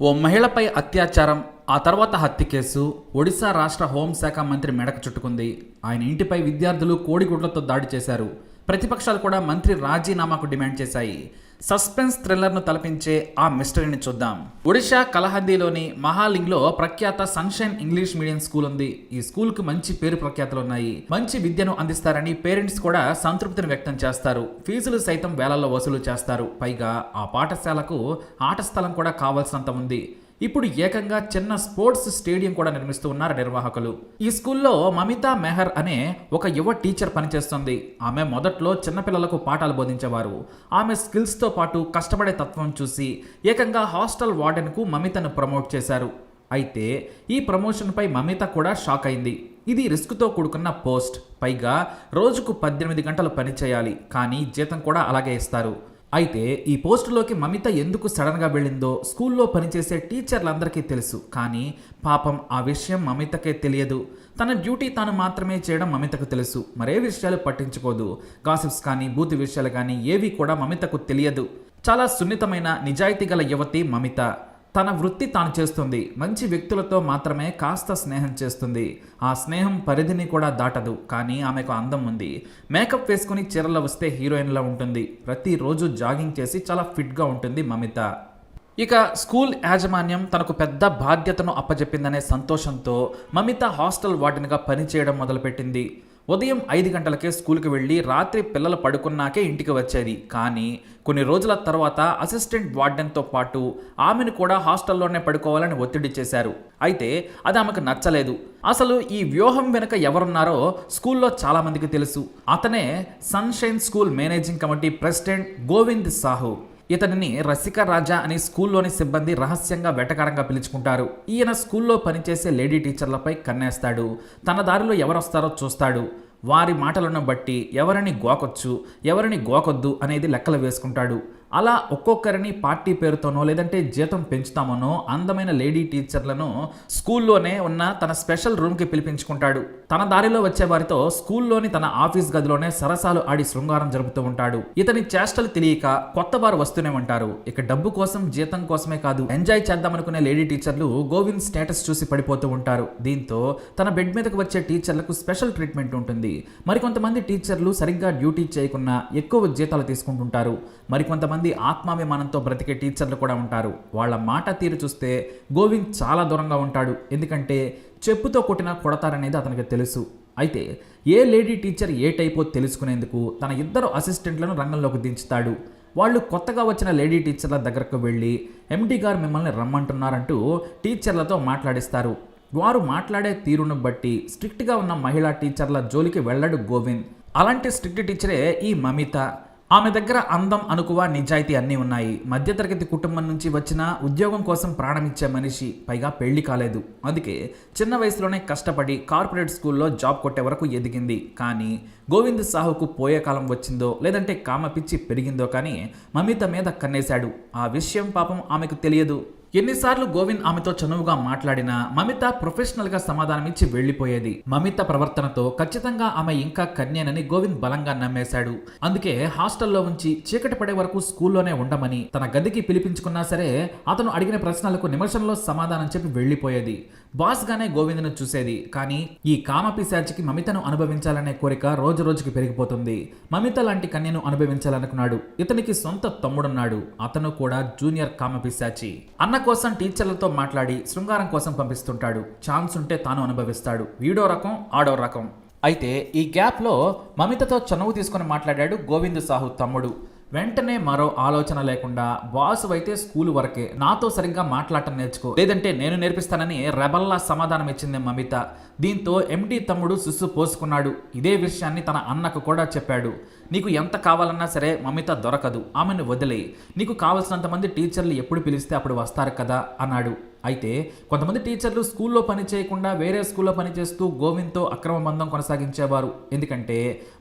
ఓ మహిళపై అత్యాచారం ఆ తర్వాత హత్య కేసు ఒడిశా రాష్ట్ర హోంశాఖ మంత్రి మెడక చుట్టుకుంది. ఆయన ఇంటిపై విద్యార్థులు కోడిగుడ్లతో దాడి చేశారు. ప్రతిపక్షాలు కూడా మంత్రి రాజీనామాకు డిమాండ్ చేశాయి. సస్పెన్స్ థ్రిల్లర్ను తలపించే ఆ మిస్టరీని చూద్దాం. ఒడిశా కలహందీలోని మహాలింగ్లో ప్రఖ్యాత సన్షైన్ ఇంగ్లీష్ మీడియం స్కూల్ ఉంది. ఈ స్కూల్కి మంచి పేరు ప్రఖ్యాతులు ఉన్నాయి. మంచి విద్యను అందిస్తారని పేరెంట్స్ కూడా సంతృప్తిని వ్యక్తం చేస్తారు. ఫీజులు సైతం వేలల్లో వసూలు చేస్తారు. పైగా ఆ పాఠశాలకు ఆట స్థలం కూడా కావాల్సినంత ఉంది. ఇప్పుడు ఏకంగా చిన్న స్పోర్ట్స్ స్టేడియం కూడా నిర్మిస్తూ ఉన్నారు నిర్వాహకులు. ఈ స్కూల్లో మమితా మెహర్ అనే ఒక యువ టీచర్ పనిచేస్తుంది. ఆమె మొదట్లో చిన్నపిల్లలకు పాఠాలు బోధించేవారు. ఆమె స్కిల్స్తో పాటు కష్టపడే తత్వం చూసి ఏకంగా హాస్టల్ వార్డెన్కు మమితను ప్రమోట్ చేశారు. అయితే ఈ ప్రమోషన్పై మమిత కూడా షాక్ అయింది. ఇది రిస్క్తో కూడుకున్న పోస్ట్. పైగా రోజుకు పద్దెనిమిది గంటలు పని చేయాలి. కానీ జీతం కూడా అలాగే ఇస్తారు. అయితే ఈ పోస్టులోకి మమిత ఎందుకు సడన్గా వెళ్ళిందో స్కూల్లో పనిచేసే టీచర్లందరికీ తెలుసు. కానీ పాపం ఆ విషయం మమితకే తెలియదు. తన డ్యూటీ తాను మాత్రమే చేయడం మమితకు తెలుసు. మరే విషయాలు పట్టించుకోదు. గాసిప్స్ కానీ బూతి విషయాలు కానీ ఏవి కూడా మమితకు తెలియదు. చాలా సున్నితమైన నిజాయితీ గల యువతి మమిత. తన వృత్తి తాను చేస్తుంది. మంచి వ్యక్తులతో మాత్రమే కాస్త స్నేహం చేస్తుంది. ఆ స్నేహం పరిధిని కూడా దాటదు కానీ ఆమెకు అందం ఉంది. మేకప్ వేసుకుని చీరలో వస్తే హీరోయిన్లా ఉంటుంది. ప్రతిరోజు జాగింగ్ చేసి చాలా ఫిట్గా ఉంటుంది మమిత. ఇక స్కూల్ యాజమాన్యం తనకు పెద్ద బాధ్యతను అప్పజెప్పిందనే సంతోషంతో మమిత హాస్టల్ వార్డెన్గా పనిచేయడం మొదలుపెట్టింది. ఉదయం ఐదు గంటలకే స్కూల్కి వెళ్ళి రాత్రి పిల్లలు పడుకున్నాకే ఇంటికి వచ్చేది. కానీ కొన్ని రోజుల తర్వాత అసిస్టెంట్ వార్డెన్తో పాటు ఆమెను కూడా హాస్టల్లోనే పడుకోవాలని ఒత్తిడి చేశారు. అయితే అది ఆమెకు నచ్చలేదు. అసలు ఈ వ్యూహం వెనుక ఎవరున్నారో స్కూల్లో చాలామందికి తెలుసు. అతనే sunshine school managing committee president Govind Sahu. ఇతనిని రసిక రాజా అనే స్కూల్లోని సిబ్బంది రహస్యంగా వెటకారంగా పిలుచుకుంటారు. ఈయన స్కూల్లో పనిచేసే లేడీ టీచర్లపై కన్నేస్తాడు. తన దారిలో ఎవరొస్తారో చూస్తాడు. వారి మాటలను బట్టి ఎవరిని గోకొచ్చు ఎవరిని గోకొద్దు అనేది లెక్కలు వేసుకుంటాడు. అలా ఒక్కొక్కరిని పార్టీ పేరుతోనో లేదంటే జీతం పెంచుతామనో అందమైన లేడీ టీచర్లను స్కూల్లోనే ఉన్న తన స్పెషల్ రూమ్కి పిలిపించుకుంటాడు. తన దారిలో వచ్చే వారితో స్కూల్లోని తన ఆఫీస్ గదిలోనే సరసాలు ఆడి శృంగారం జరుపుతూ ఉంటాడు. ఇతని చేష్టలు తెలియక కొత్త వారు వస్తూనే ఉంటారు. ఇక డబ్బు కోసం జీతం కోసమే కాదు ఎంజాయ్ చేద్దామనుకునే లేడీ టీచర్లు గోవింద్ స్టేటస్ చూసి పడిపోతూ ఉంటారు. దీంతో తన బెడ్ మీదకు వచ్చే టీచర్లకు స్పెషల్ ట్రీట్మెంట్ ఉంటుంది. మరికొంతమంది టీచర్లు సరిగ్గా డ్యూటీ చేయకుండా ఎక్కువ జీతాలు తీసుకుంటుంటారు. మరికొంతమంది ఆత్మాభిమానంతో బ్రతికే టీచర్లు కూడా ఉంటారు. వాళ్ళ మాట తీరు చూస్తే గోవింద్ చాలా దూరంగా ఉంటాడు. ఎందుకంటే చెప్పుతో కొట్టినా కొడతారనేది అతనికి తెలుసు. అయితే ఏ లేడీ టీచర్ ఏ టైపో తెలుసుకునేందుకు తన ఇద్దరు అసిస్టెంట్లను రంగంలోకి దించుతాడు. వాళ్ళు కొత్తగా వచ్చిన లేడీ టీచర్ల దగ్గరకు వెళ్ళి ఎండి గారు మిమ్మల్ని రమ్మంటున్నారంటూ టీచర్లతో మాట్లాడిస్తారు. వారు మాట్లాడే తీరును బట్టి స్ట్రిక్ట్గా ఉన్న మహిళా టీచర్ల జోలికి వెళ్ళడు గోవింద్. అలాంటి స్ట్రిక్ట్ టీచరే ఈ మమిత. ఆమె దగ్గర అందం అనుకువ నిజాయితీ అన్నీ ఉన్నాయి. మధ్యతరగతి కుటుంబం నుంచి వచ్చిన ఉద్యోగం కోసం ప్రాణమిచ్చే మనిషి పైగా పెళ్ళి కాలేదు. అందుకే చిన్న వయసులోనే కష్టపడి కార్పొరేట్ స్కూల్లో జాబ్ కొట్టే వరకు ఎదిగింది. కానీ గోవింద్ సాహుకు పోయే కాలం వచ్చిందో లేదంటే కామ పిచ్చి పెరిగిందో కానీ మమిత మీద కన్నేశాడు. ఆ విషయం పాపం ఆమెకు తెలియదు. ఎన్నిసార్లు గోవింద్ ఆమెతో చనువుగా మాట్లాడినా మమిత ప్రొఫెషనల్గా సమాధానమిచ్చి వెళ్ళిపోయేది మమిత ప్రవర్తనతో ఖచ్చితంగా ఆమె ఇంకా కన్యేనని గోవింద్ బలంగా నమ్మేశాడు. అందుకే హాస్టల్లో ఉంచి చీకటి పడే వరకు స్కూల్లోనే ఉండమని తన గదికి పిలిపించుకున్నా సరే అతను అడిగిన ప్రశ్నలకు నిమిషంలో సమాధానం చెప్పి వెళ్ళిపోయేది బాస్గానే గోవిందను చూసేది. కానీ ఈ కామ పిశాచికి మమితను అనుభవించాలనే కోరిక రోజు రోజుకి పెరిగిపోతుంది. మమిత లాంటి కన్యను అనుభవించాలనుకున్నాడు. ఇతనికి సొంత తమ్ముడున్నాడు. అతను కూడా జూనియర్ కామ పిశాచి అన్న కోసం టీచర్లతో మాట్లాడి శృంగారం కోసం పంపిస్తుంటాడు. ఛాన్స్ ఉంటే తాను అనుభవిస్తాడు. వీడో రకం ఆడో రకం. అయితే ఈ గ్యాప్లో మమితతో చనువు తీసుకుని మాట్లాడాడు గోవింద్ సాహు తమ్ముడు. వెంటనే మరో ఆలోచన లేకుండా బాసు అయితే స్కూల్ వరకే నాతో సరిగ్గా మాట్లాడటం నేర్చుకో. లేదంటే నేను నేర్పిస్తానని రెబల్లా సమాధానం ఇచ్చింది మమిత. దీంతో ఎండి తమ్ముడు సుస్సు పోసుకున్నాడు. ఇదే విషయాన్ని తన అన్నకు కూడా చెప్పాడు. నీకు ఎంత కావాలన్నా సరే మమిత దొరకదు. ఆమెను వదిలే నీకు కావలసినంత మంది టీచర్లు ఎప్పుడు పిలిస్తే అప్పుడు వస్తారు కదా అన్నాడు. అయితే కొంతమంది టీచర్లు స్కూల్లో పని చేయకుండా వేరే స్కూల్లో పనిచేస్తూ గోవింద్తో అక్రమ బంధం కొనసాగించేవారు. ఎందుకంటే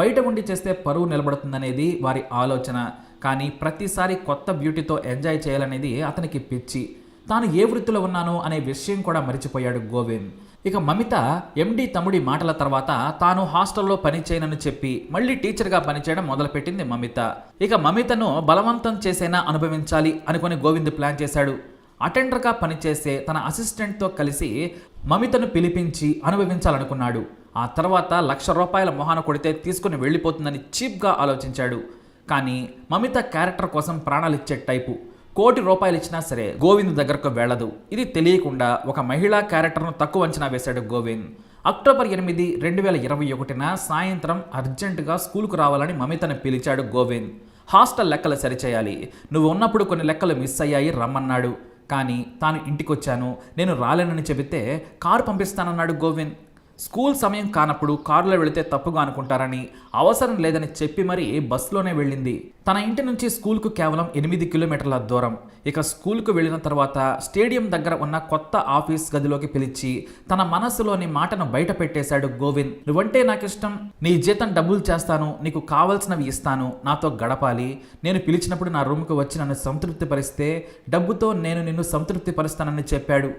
బయట ఉండి చేస్తే పరువు నిలబడుతుందనేది వారి ఆలోచన. కానీ ప్రతిసారి కొత్త బ్యూటీతో ఎంజాయ్ చేయాలనేది అతనికి పిచ్చి. తాను ఏ వృత్తిలో ఉన్నానో అనే విషయం కూడా మరిచిపోయాడు గోవింద్. ఇక మమిత ఎండి తమ్ముడి మాటల తర్వాత తాను హాస్టల్లో పని చేయనని చెప్పి మళ్ళీ టీచర్గా పనిచేయడం మొదలుపెట్టింది మమిత. ఇక మమితను బలవంతం చేసైనా అనుభవించాలి అనుకుని గోవింద్ ప్లాన్ చేశాడు. అటెండర్గా పనిచేసే తన అసిస్టెంట్తో కలిసి మమితను పిలిపించి అనుభవించాలనుకున్నాడు. ఆ తర్వాత లక్ష రూపాయల మొహాన కొడితే తీసుకుని వెళ్ళిపోతుందని చీప్గా ఆలోచించాడు. కానీ మమిత క్యారెక్టర్ కోసం ప్రాణాలిచ్చే టైపు. కోటి రూపాయలు ఇచ్చినా సరే గోవింద్ దగ్గరకు వెళ్ళదు. ఇది తెలియకుండా ఒక మహిళా క్యారెక్టర్ను తక్కువ అంచనా వేశాడు గోవింద్. అక్టోబర్ ఎనిమిది రెండు వేల ఇరవై ఒకటిన సాయంత్రం అర్జెంటుగా స్కూల్కు రావాలని మమితను పిలిచాడు గోవింద్. హాస్టల్ లెక్కలు సరిచేయాలి. నువ్వు ఉన్నప్పుడు కొన్ని లెక్కలు మిస్ అయ్యాయి రమ్మన్నాడు. కానీ తాను ఇంటికొచ్చాను నేను రాలేనని చెబితే కారు పంపిస్తానన్నాడు గోవింద్. స్కూల్ సమయం కానప్పుడు కారులో వెళితే తప్పుగా అనుకుంటారని అవసరం లేదని చెప్పి మరీ బస్సులోనే వెళ్ళింది. తన ఇంటి నుంచి స్కూల్కు కేవలం ఎనిమిది కిలోమీటర్ల దూరం. ఇక స్కూల్కు వెళ్ళిన తర్వాత స్టేడియం దగ్గర ఉన్న కొత్త ఆఫీస్ గదిలోకి పిలిచి తన మనసులోని మాటను బయట పెట్టేశాడు గోవింద్. నువ్వంటే నాకు ఇష్టం నీ జీతం డబ్బులు చేస్తాను. నీకు కావలసినవి ఇస్తాను. నాతో గడపాలి. నేను పిలిచినప్పుడు నా రూమ్కి వచ్చి నన్ను సంతృప్తి పరిస్తే డబ్బుతో నేను నిన్ను సంతృప్తి పరుస్తానని చెప్పాడు.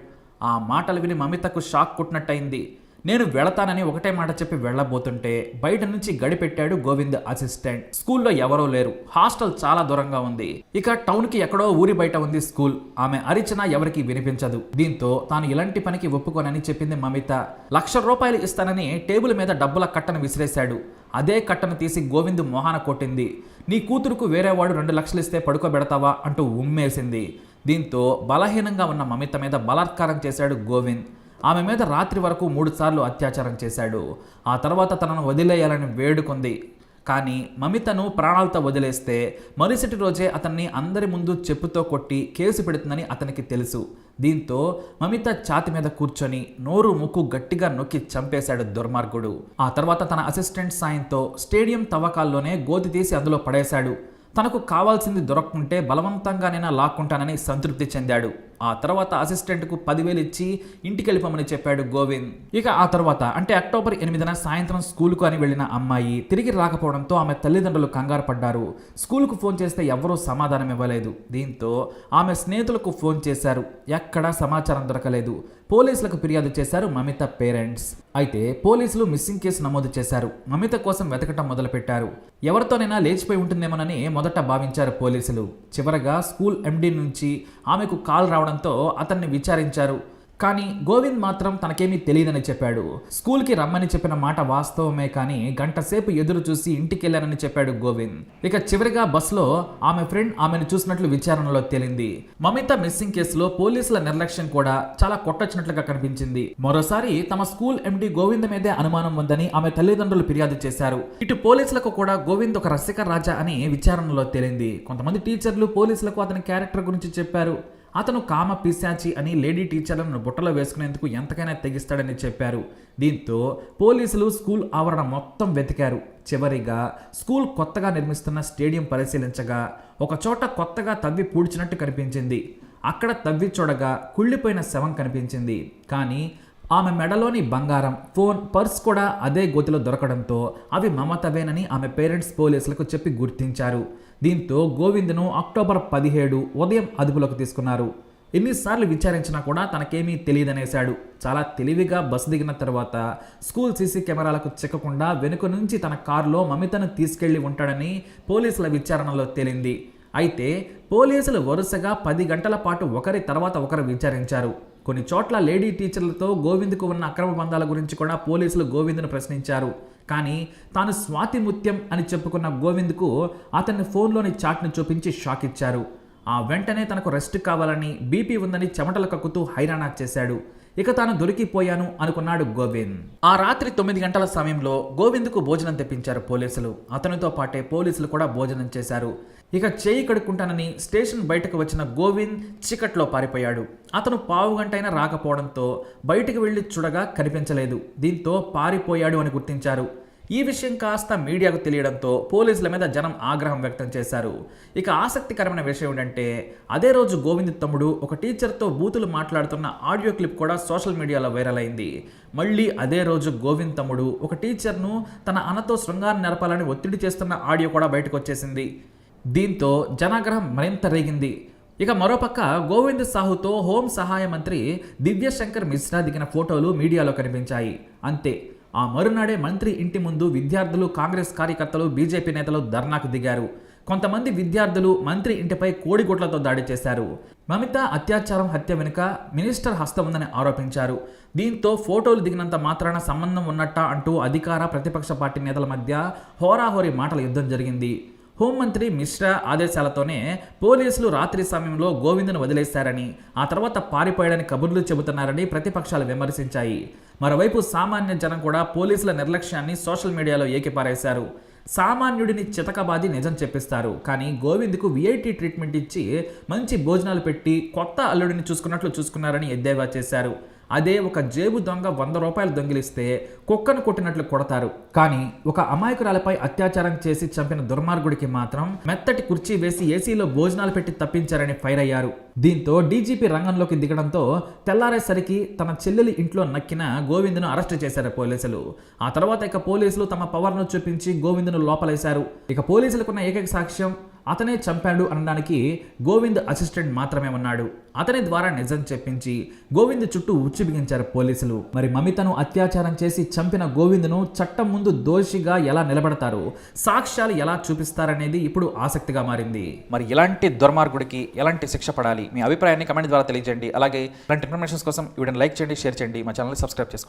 ఆ మాటలు విని మమితకు షాక్ కొట్టినట్టయింది. నేను వెళతానని ఒకటే మాట చెప్పి వెళ్ళబోతుంటే బయట నుంచి గడిపెట్టాడు గోవింద్ అసిస్టెంట్. స్కూల్లో ఎవరో లేరు. హాస్టల్ చాలా దూరంగా ఉంది. ఇక టౌన్కి ఎక్కడో ఊరి బయట ఉంది స్కూల్. ఆమె అరిచినా ఎవరికి వినిపించదు. దీంతో తాను ఇలాంటి పనికి ఒప్పుకోనని చెప్పింది మమిత. లక్ష రూపాయలు ఇస్తానని టేబుల్ మీద డబ్బుల కట్టను విసిరేశాడు. అదే కట్టను తీసి గోవింద్ మొహాన కొట్టింది. నీ కూతురుకు వేరేవాడు రెండు లక్షలు ఇస్తే పడుకోబెడతావా? అంటూ ఉమ్మేసింది. దీంతో బలహీనంగా ఉన్న మమిత మీద బలాత్కారం చేశాడు గోవింద్. ఆమె మీద రాత్రి వరకు మూడుసార్లు అత్యాచారం చేశాడు. ఆ తర్వాత తనను వదిలేయాలని వేడుకుంది. కానీ మమితను ప్రాణాలతో వదిలేస్తే మరుసటి రోజే అతన్ని అందరి ముందు చెప్పుతో కొట్టి కేసు పెడుతుందని అతనికి తెలుసు. దీంతో మమిత ఛాతి మీద కూర్చొని నోరు ముక్కు గట్టిగా నొక్కి చంపేశాడు దుర్మార్గుడు. ఆ తర్వాత తన అసిస్టెంట్ సాయంతో స్టేడియం తవ్వకాల్లోనే గోతి తీసి అందులో పడేశాడు. తనకు కావాల్సింది దొరకకుంటే బలవంతంగానైనా లాక్కుంటానని సంతృప్తి చెందాడు. ఆ తర్వాత అసిస్టెంట్కు పదివేలు ఇచ్చి ఇంటికి వెళ్ళిపోమని చెప్పాడు గోవింద్. ఇక ఆ తర్వాత అంటే అక్టోబర్ ఎనిమిదిన సాయంత్రం స్కూల్కు అని వెళ్ళిన అమ్మాయి తిరిగి రాకపోవడంతో ఆమె తల్లిదండ్రులు కంగారు పడ్డారు. స్కూల్కు ఫోన్ చేస్తే ఎవరూ సమాధానం ఇవ్వలేదు. దీంతో ఆమె స్నేహితులకు ఫోన్ చేశారు. ఎక్కడా సమాచారం దొరకలేదు. పోలీసులకు ఫిర్యాదు చేశారు మమిత పేరెంట్స్. అయితే పోలీసులు మిస్సింగ్ కేసు నమోదు చేశారు. మమిత కోసం వెతకటం మొదలుపెట్టారు. ఎవరితోనైనా లేచిపోయి ఉంటుందేమోనని మొదట భావించారు పోలీసులు. చివరగా స్కూల్ ఎండీ నుంచి ఆమెకు కాల్ రావడంతో అతన్ని విచారించారు. కానీ గోవింద్ మాత్రం తనకేమీ తెలియదని చెప్పాడు. స్కూల్కి రమ్మని చెప్పిన మాట వాస్తవమే కానీ గంట సేపు ఎదురు చూసి ఇంటికి వెళ్ళానని చెప్పాడు గోవింద్. ఇక చివరిగా బస్సులో ఆమె ఫ్రెండ్ ఆమెను చూసినట్లు విచారణలో తేలింది. మమిత మిస్సింగ్ కేసులో పోలీసుల నిర్లక్ష్యం కూడా చాలా కొట్టొచ్చినట్లుగా కనిపించింది. మరోసారి తమ స్కూల్ ఎండి గోవింద్ మీదే అనుమానం ఉందని ఆమె తల్లిదండ్రులు ఫిర్యాదు చేశారు. ఇటు పోలీసులకు కూడా గోవింద్ ఒక రసిక రాజా అని విచారణలో తేలింది. కొంతమంది టీచర్లు పోలీసులకు అతని క్యారెక్టర్ గురించి చెప్పారు. అతను కామ పిశాచి అని లేడీ టీచర్లను బుట్టలో వేసుకునేందుకు ఎంతకైనా తెగిస్తాడని చెప్పారు. దీంతో పోలీసులు స్కూల్ ఆవరణ మొత్తం వెతికారు. చివరిగా స్కూల్ కొత్తగా నిర్మిస్తున్న స్టేడియం పరిశీలించగా ఒక చోట కొత్తగా తవ్వి పూడ్చినట్టు కనిపించింది. అక్కడ తవ్వి చూడగా కుళ్ళిపోయిన శవం కనిపించింది. కానీ ఆమె మెడలోని బంగారం ఫోన్ పర్స్ కూడా అదే గోతిలో దొరకడంతో అవి మమతవేనని ఆమె పేరెంట్స్ పోలీసులకు చెప్పి గుర్తించారు. దీంతో గోవింద్ను అక్టోబర్ పదిహేడు ఉదయం అదుపులోకి తీసుకున్నారు. ఎన్నిసార్లు విచారించినా కూడా తనకేమీ తెలియదనేశాడు. చాలా తెలివిగా బస్సు దిగిన తర్వాత స్కూల్ సీసీ కెమెరాలకు చిక్కకుండా వెనుక నుంచి తన కారులో మమితను తీసుకెళ్ళి ఉంటాడని పోలీసుల విచారణలో తేలింది. అయితే పోలీసులు వరుసగా పది గంటల పాటు ఒకరి తర్వాత ఒకరు విచారించారు. కొన్ని చోట్ల లేడీ టీచర్లతో గోవింద్కు ఉన్న అక్రమ బంధాల గురించి కూడా పోలీసులు గోవింద్ను ప్రశ్నించారు. కానీ తాను స్వాతి ముత్యం అని చెప్పుకున్న గోవింద్కు అతన్ని ఫోన్లోని చాట్ను చూపించి షాక్ ఇచ్చారు. ఆ వెంటనే తనకు రెస్ట్ కావాలని బీపీ ఉందని చెమటలు కక్కుతూ హైరాణా చేశాడు. ఇక తాను దొరికిపోయాను అనుకున్నాడు గోవింద్. ఆ రాత్రి తొమ్మిది గంటల సమయంలో గోవింద్కు భోజనం తెప్పించారు పోలీసులు. అతనితో పాటే పోలీసులు కూడా భోజనం చేశారు. ఇక చేయి కడుక్కుంటానని స్టేషన్ బయటకు వచ్చిన గోవింద్ చీకట్లో పారిపోయాడు. అతను పావు గంటైనా రాకపోవడంతో బయటికి వెళ్ళి చూడగా కనిపించలేదు. దీంతో పారిపోయాడు అని గుర్తించారు. ఈ విషయం కాస్త మీడియాకు తెలియడంతో పోలీసుల మీద జనం ఆగ్రహం వ్యక్తం చేశారు. ఇక ఆసక్తికరమైన విషయం ఏంటంటే అదే రోజు గోవింద్ తమ్ముడు ఒక టీచర్తో బూతులు మాట్లాడుతున్న ఆడియో క్లిప్ కూడా సోషల్ మీడియాలో వైరల్ అయింది. మళ్ళీ అదే రోజు గోవింద్ తమ్ముడు ఒక టీచర్ను తన అన్నతో శృంగారం నెరపాలని ఒత్తిడి చేస్తున్న ఆడియో కూడా బయటకు వచ్చేసింది. దీంతో జనాగ్రహం మరింత రేగింది. ఇక మరోపక్క గోవింద్ సాహుతో హోం సహాయ మంత్రి దివ్యశంకర్ మిశ్రా దిగిన ఫోటోలు మీడియాలో కనిపించాయి. అంతే. ఆ మరునాడే మంత్రి ఇంటి ముందు విద్యార్థులు కాంగ్రెస్ కార్యకర్తలు బీజేపీ నేతలు ధర్నాకు దిగారు. కొంతమంది విద్యార్థులు మంత్రి ఇంటిపై కోడిగుడ్లతో దాడి చేశారు. మమిత అత్యాచారం హత్య వెనుక మినిస్టర్ హస్తం ఉందని ఆరోపించారు. దీంతో ఫోటోలు దిగినంత మాత్రాన సంబంధం ఉన్నట్ట అంటూ అధికార ప్రతిపక్ష పార్టీ నేతల మధ్య హోరాహోరీ మాటల యుద్ధం జరిగింది. హోంమంత్రి మిశ్రా ఆదేశాలతోనే పోలీసులు రాత్రి సమయంలో గోవిందను వదిలేశారని ఆ తర్వాత పారిపోయాడని కబుర్లు చెబుతున్నారని ప్రతిపక్షాలు విమర్శించాయి. మరోవైపు సామాన్య జనం కూడా పోలీసుల నిర్లక్ష్యాన్ని సోషల్ మీడియాలో ఏకిపారేశారు. సామాన్యుడిని చితకబాది నిజం చెప్పిస్తారు. కానీ గోవింద్కు విఐటి ట్రీట్మెంట్ ఇచ్చి మంచి భోజనాలు పెట్టి కొత్త అల్లుడిని చూసుకున్నట్లు చూసుకున్నారని ఎద్దేవా చేశారు. అదే ఒక జేబు దొంగ వంద రూపాయలు దొంగిలిస్తే కుక్కను కొట్టినట్లు కొడతారు. కానీ ఒక అమాయకురాలపై అత్యాచారం చేసి చంపిన దుర్మార్గుడికి మాత్రం మెత్తటి కుర్చీ వేసి ఏసీలో భోజనాలు పెట్టి తప్పించారని ఫైర్ అయ్యారు. దీంతో డీజీపీ రంగంలోకి దిగడంతో తెల్లారేసరికి తన చెల్లెలి ఇంట్లో నక్కిన గోవిందును అరెస్ట్ చేశారు పోలీసులు. ఆ తర్వాత ఇక పోలీసులు తమ పవర్ను చూపించి గోవిందును లోపలేశారు. ఇక పోలీసులకున్న ఏకైక సాక్ష్యం అతనే చంపాడు అనడానికి గోవింద్ అసిస్టెంట్ మాత్రమే ఉన్నాడు. అతని ద్వారా నిజం చెప్పించి గోవింద్ చుట్టూ ఉచ్చు బిగించారు పోలీసులు. మరి మమితను అత్యాచారం చేసి చంపిన గోవింద్ను చట్టం ముందు దోషిగా ఎలా నిలబడతారు? సాక్ష్యాలు ఎలా చూపిస్తారనేది ఇప్పుడు ఆసక్తిగా మారింది. మరి ఇలాంటి దుర్మార్గుడికి ఎలాంటి శిక్ష పడాలి? మీ అభిప్రాయాన్ని కమెంట్ ద్వారా తెలియజేయండి. అలాగే ఇలాంటి ఇన్ఫర్మేషన్స్ కోసం వీడియోని లైక్ చేయండి షేర్ చేయండి. మా ఛానల్ని సబ్స్క్రైబ్ చేసుకోండి.